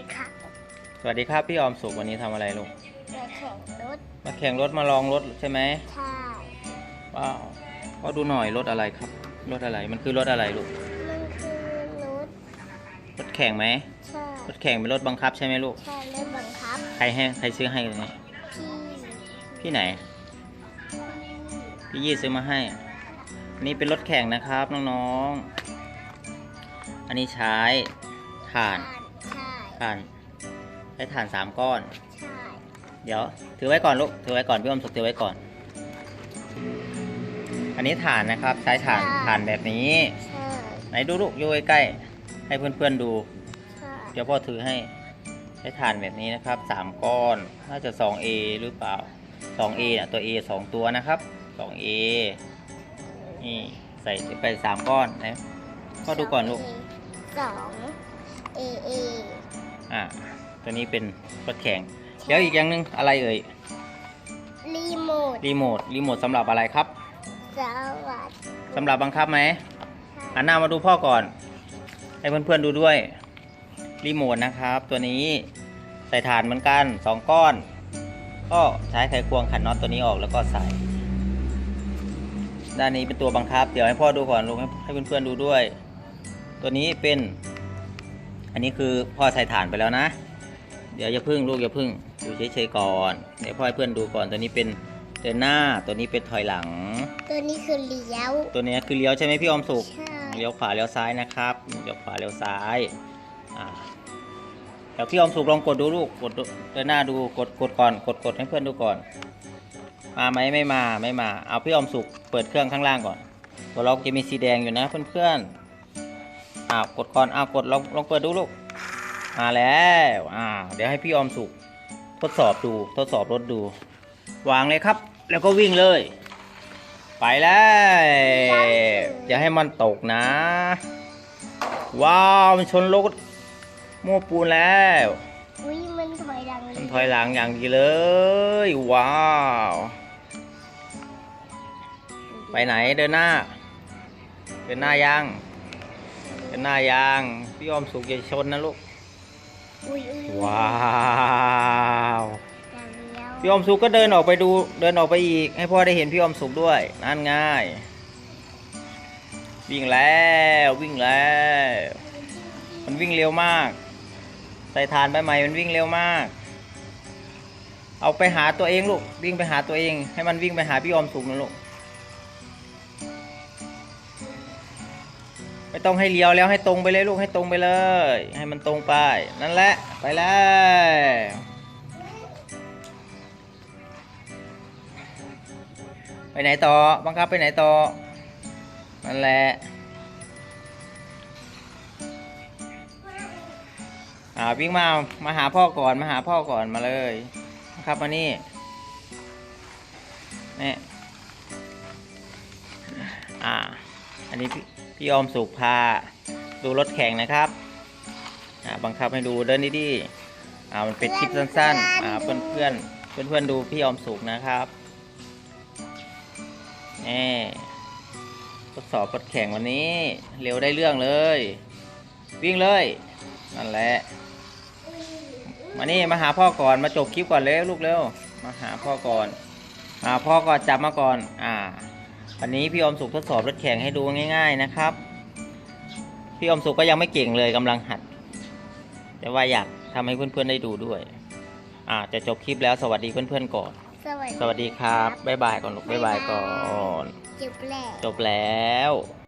ดีค่ะสวัสดีครับพี่ออมสุขวันนี้ทำอะไรลูก มาแข่งรถมาแข่งรถมาลองรถใช่ไหมใช่ว้าวก็ดูหน่อยรถอะไรครับ รถอะไรมันคือรถอะไรลูก มันคือรถรถแข่งไหมใช่รถแข่งเป็นรถบังคับใช่ไหมลูก ใช่รถบังคับใครให้ใครซื้อให้เนี่ยพี่พี่ไหน พี่ยี่ซื้อมาให้ อันนี้เป็นรถแข่งนะครับน้องๆ อันนี้ใช้ถ่านใช่ ถ่านใช้ถ่านสามก้อน ใช่ เดี๋ยว ถือไว้ก่อนลูก ถือไว้ก่อนพี่อมสุกถือไว้ก่อน อันนี้ถ่านนะครับ ใช้ถ่านถ่านแบบนี้ ใช่ไหนดูลูกอยู่ใกล้ๆให้เพื่อนๆดู ใช่เดี๋ยวพ่อถือให้ใช้ถ่านแบบนี้นะครับสามก้อน น่าจะ 2A หรือเปล่า 2A น่ะตัว A สองตัวนะครับ 2A นี่ใส่ไปสามก้อนนะพ่อดูก่อนลูก สองเอเอ อ่าตัวนี้เป็นรถแข่งเดี๋ยวอีกอย่างหนึงอะไรเอ่ยรีโมทรีโมทรีโมทสำหรับอะไรครับสวัสดีสำหรับบังคับไหมค่ะหันหน้ามาดูพ่อก่อน ให้เพื่อนๆดูด้วยรีโมทนะครับ ตัวนี้ใส่ถ่านเหมือนกันสองก้อน ก็ใช้ไขควงขันน็อตตัวนี้ออกแล้วก็ใส่ ด้านนี้เป็นตัวบังคับ เดี๋ยวให้พ่อดูก่อนลูกให้ให้เพื่อนๆดูด้วย ตัวนี้เป็น อันนี้คือพ่อใส่ถ่านไปแล้วนะ เดี๋ยวอย่าพึ่งลูกอย่าพึ่งดูเฉยๆก่อนเดี๋ยวพ่อให้เพื่อนดูก่อนตัวนี้เป็นเดินหน้าตัวนี้เป็นถอยหลัง ตัวนี้คือเลี้ยว ตัวนี้คือเลี้ยวใช่ไหมพี่ออมสุกใช่เลี้ยวขวาเลี้ยวซ้ายนะครับเลี้ยวขวาเลี้ยวซ้ายอ่าเดี๋ยวพี่ออมสุกลองกดดูลูกกดดูเดินหน้าดูกดกดก่อนกดกดให้เพื่อนดูก่อน มาไหมไม่มาไม่มา เอาพี่ออมสุกเปิดเครื่องข้างล่างก่อน ตัวล็อกจะมีสีแดงอยู่นะเพื่อนๆ อ้าวกดก่อนอ้าวกดลองลองเปิดดูลูกมาแล้วอ่าเดี๋ยวให้พี่ออมสุกทดสอบดูทดสอบรถดู วางเลยครับ แล้วก็วิ่งเลย ไปแล้วอย่าให้มันตกนะ ว้าวมันชนรถโม้ปูนแล้วอุ้ยมันถอยหลังมันถอยหลังอย่างดีเลย ว้าว ไปไหนเดินหน้า เดินหน้ายัง เดินหน้ายังพี่ออมสุกอย่าชนนะลูก อุ้ยอุ้ยว้าวอย่างเลี้ยวพี่ออมสุกก็เดินออกไปดูเดินออกไปอีก ให้พ่อได้เห็นพี่ออมสุกด้วยนั่นง่าย วิ่งแล้ววิ่งแล้ว มันวิ่งเร็วมากใส่ฐานใบใหม่มันวิ่งเร็วมาก เอาไปหาตัวเองลูกวิ่งไปหาตัวเอง ให้มันวิ่งไปหาพี่ออมสุกนะลูก ไม่ต้องให้เลี้ยวแล้วให้ตรงไปเลยลูกให้ตรงไปเลย ให้มันตรงไป นั่นแหละไปแล้วไปไหนต่อบังคับไปไหนต่อนั่นแหละอ่าวิ่งมามาหาพ่อก่อนมาหาพ่อก่อนมาเลยนะครับมานี่นี่อ่าอันนี้พี่ พี่ออมสุขพาดูรถแข่งนะครับบังคับให้ดูเดินดีๆอ่ามันเป็นคลิปสั้นๆอ่าเพื่อนเพื่อนเพื่อนเพื่อนๆดูพี่ออมสุขนะครับนี่ทดสอบรถแข่งวันนี้ เร็วได้เรื่องเลย วิ่งเลยนั่นแหละมานี่มาหาพ่อก่อนมาจบคลิปก่อนเร็วลูกเร็วมาหาพ่อก่อนอ่าพ่อก่อนจับมาก่อน อ่า วันนี้พี่อมสุขทดสอบรถแข่งให้ดูง่าย ๆนะครับ พี่อมสุขก็ยังไม่เก่งเลยกำลังหัด แต่ว่าอยากทำให้เพื่อนๆได้ดูด้วย อ่าจะจบคลิปแล้วสวัสดีเพื่อนๆก่อน สวัสดีสวัสดีครับบ๊ายบายก่อนลูกบ๊ายบายก่อน จบแล้ว จบแล้ว